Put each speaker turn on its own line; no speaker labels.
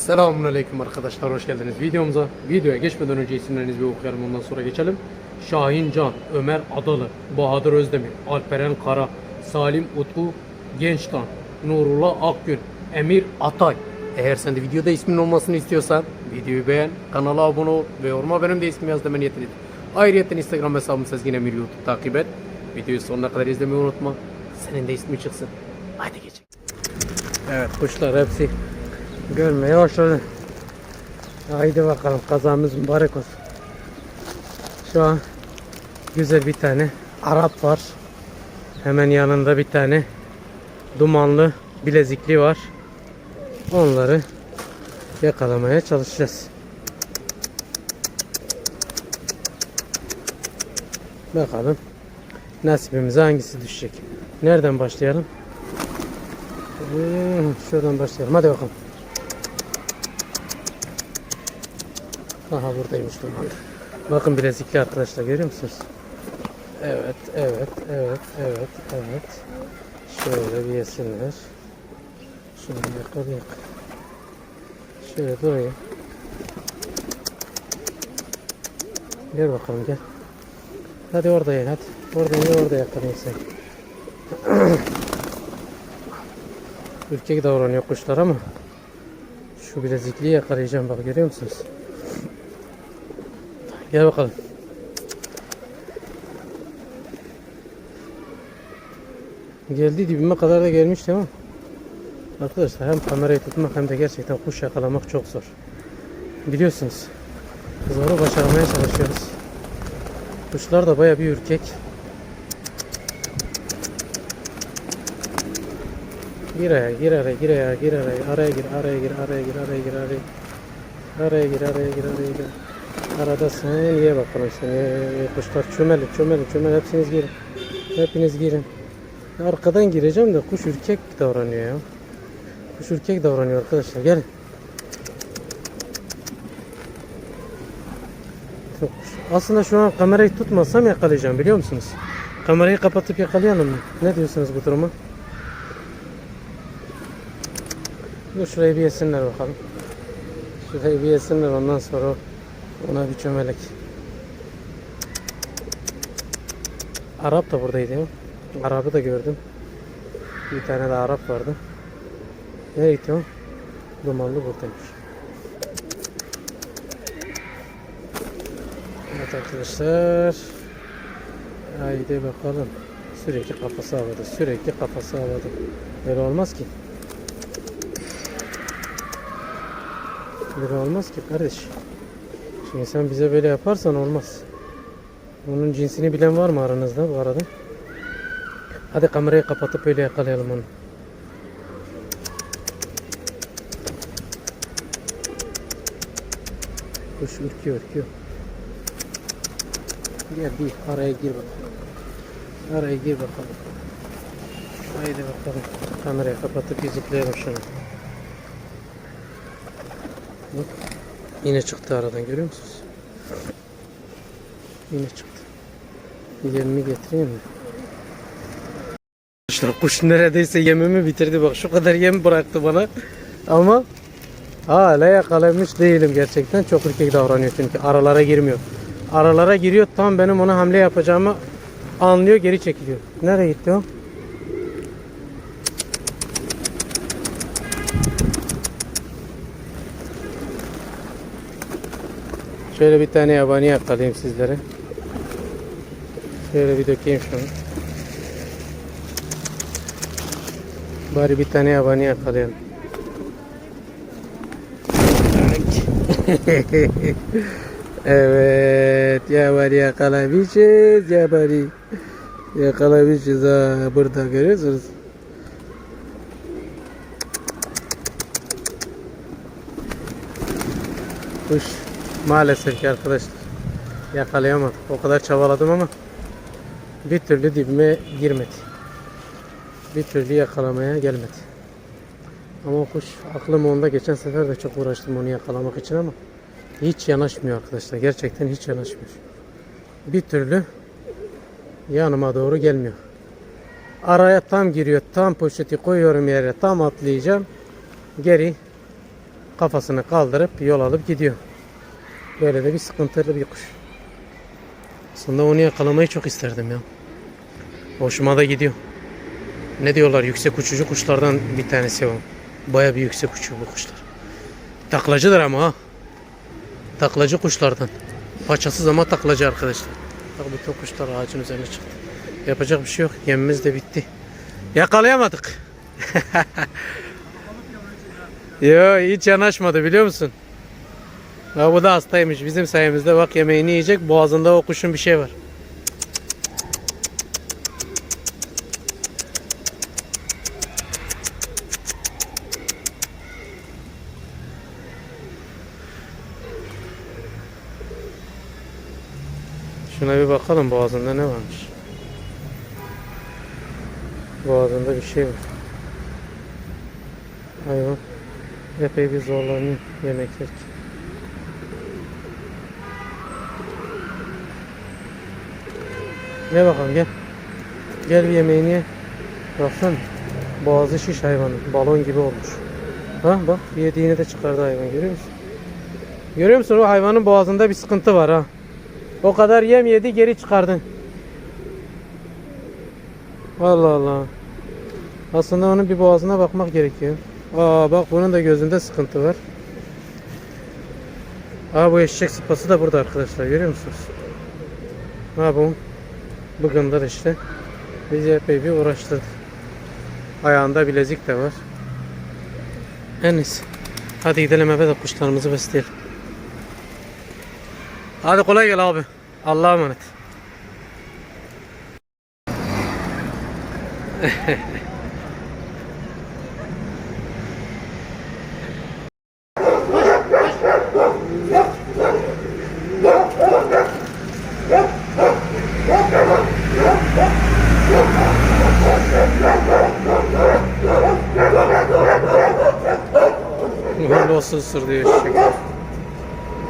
Selamünaleyküm arkadaşlar hoş geldiniz videomuza. Videoya geçmeden önce isimlerinizi bir okuyalım ondan sonra geçelim. Şahin Can, Ömer Adalı, Bahadır Özdemir, Alperen Kara, Salim Utku Gençtan, Nurullah Akgün, Emir Atay. Eğer sen de videoda ismin olmasını istiyorsan videoyu beğen, kanala abone ol ve yoruma benim de ismimi yaz deme niyetini. Ayrıca Instagram hesabım Sezgin Emir YouTube takip et. Videoyu sonuna kadar izlemeyi unutma. Senin de ismi çıksın. Haydi geçelim. Evet kuşlar hepsi görmeye başladı. Haydi bakalım kazamız mübarek olsun. Şu an güzel bir tane Arap var. Hemen yanında bir tane dumanlı bilezikli var. Onları yakalamaya çalışacağız. Bakalım nasibimize hangisi düşecek. Nereden başlayalım? Hmm, Şuradan başlayalım. Hadi bakalım. Aha buradaymış duman. Bakın bilezikli arkadaşlar görüyor musunuz? Evet, evet, evet, evet, evet. Şöyle bir yesinler. Şöyle yakalayalım. Şöyle durayım. Gel bakalım gel. Hadi orada ye hadi. Orada ye orada yakalayın sen. Ürkek davranıyor kuşlar ama şu bilezikliyi yakalayacağım bak görüyor musunuz? Gel bakalım. Geldi dibime kadar da gelmişti ama Arkadaşlar hem kamerayı tutmak hem de gerçekten kuş yakalamak çok zor. Biliyorsunuz. Zoru başarmaya çalışıyoruz. Kuşlar da baya bir ürkek. Gir araya, gir araya, gir araya, gir araya, araya gir, araya gir, araya gir, araya gir, araya Araya gir, araya gir, araya gir. Arada sen ye bakalım sen. Ye, ye, kuşlar çömeli, çömeli, çömeli. Hepsiniz girin. Hepiniz girin. Arkadan gireceğim de kuş ürkek davranıyor ya. Kuş ürkek davranıyor arkadaşlar. Gelin. Aslında şu an kamerayı tutmasam yakalayacağım biliyor musunuz? Kamerayı kapatıp yakalayalım mı? Ne diyorsunuz bu duruma? Dur şurayı bir yesinler bakalım. Şurayı bir yesinler ondan sonra ona bir çömelek. Arap da buradaydı ya. Arap'ı da gördüm. Bir tane de Arap vardı. Nereye o? Dumanlı buradaymış. Evet arkadaşlar. Haydi bakalım. Sürekli kafası havada. Sürekli kafası havada. Böyle olmaz ki. Böyle olmaz ki kardeş. Şimdi sen bize böyle yaparsan olmaz. Onun cinsini bilen var mı aranızda bu arada? Hadi kamerayı kapatıp öyle yakalayalım onu. Kuş ürküyor ürküyor. Gel bir araya gir bakalım. Araya gir bakalım. Haydi bakalım. Kamerayı kapatıp izipleyelim şunu. Bak. Yine çıktı aradan görüyor musunuz? Yine çıktı. Yemimi getireyim mi? Arkadaşlar kuş neredeyse yemimi bitirdi bak şu kadar yem bıraktı bana. Ama hala yakalamış değilim gerçekten. Çok ürkek davranıyor çünkü aralara girmiyor. Aralara giriyor tam benim ona hamle yapacağımı anlıyor geri çekiliyor. Nereye gitti o? Şöyle bir tane yabani yakalayayım sizlere. Şöyle bir dökeyim şunu. Bari bir tane yabani yakalayalım. evet, yabani yakalamışız, yabani. Yakalamışız ha, burada görüyorsunuz. Kuş maalesef ki arkadaşlar yakalayamadım. O kadar çabaladım ama bir türlü dibime girmedi. Bir türlü yakalamaya gelmedi. Ama o kuş aklım onda. Geçen sefer de çok uğraştım onu yakalamak için ama hiç yanaşmıyor arkadaşlar. Gerçekten hiç yanaşmıyor. Bir türlü yanıma doğru gelmiyor. Araya tam giriyor. Tam poşeti koyuyorum yere. Tam atlayacağım. Geri kafasını kaldırıp yol alıp gidiyor. Böyle de bir sıkıntılı bir kuş. Aslında onu yakalamayı çok isterdim ya. Hoşuma da gidiyor. Ne diyorlar yüksek uçucu kuşlardan bir tanesi o. Baya bir yüksek uçuyor bu kuşlar. Taklacıdır ama ha. Taklacı kuşlardan. Paçasız ama taklacı arkadaşlar. Bak bütün kuşlar ağacın üzerine çıktı. Yapacak bir şey yok. Yemimiz de bitti. Yakalayamadık. Yo hiç yanaşmadı biliyor musun? Ya bu da hastaymış. Bizim sayemizde bak yemeğini yiyecek. Boğazında o kuşun bir şey var. Şuna bir bakalım boğazında ne varmış. Boğazında bir şey var. Hayvan epey bir zorlanıyor yemek yerken. Gel bakalım gel. Gel bir yemeğini ye. Baksana. Boğazı şiş hayvanın. Balon gibi olmuş. Ha bak yediğini de çıkardı hayvan görüyor musun? Görüyor musun o hayvanın boğazında bir sıkıntı var ha. O kadar yem yedi geri çıkardın. Allah Allah. Aslında onun bir boğazına bakmak gerekiyor. Aa bak bunun da gözünde sıkıntı var. Aa bu eşek sıpası da burada arkadaşlar görüyor musunuz? Ha bu bugündür işte. Bizi epey bir uğraştırdı. Ayağında bilezik de var. En iyisi. Hadi gidelim eve de kuşlarımızı besleyelim. Hadi kolay gel abi. Allah'a emanet. Sır diyor eşek.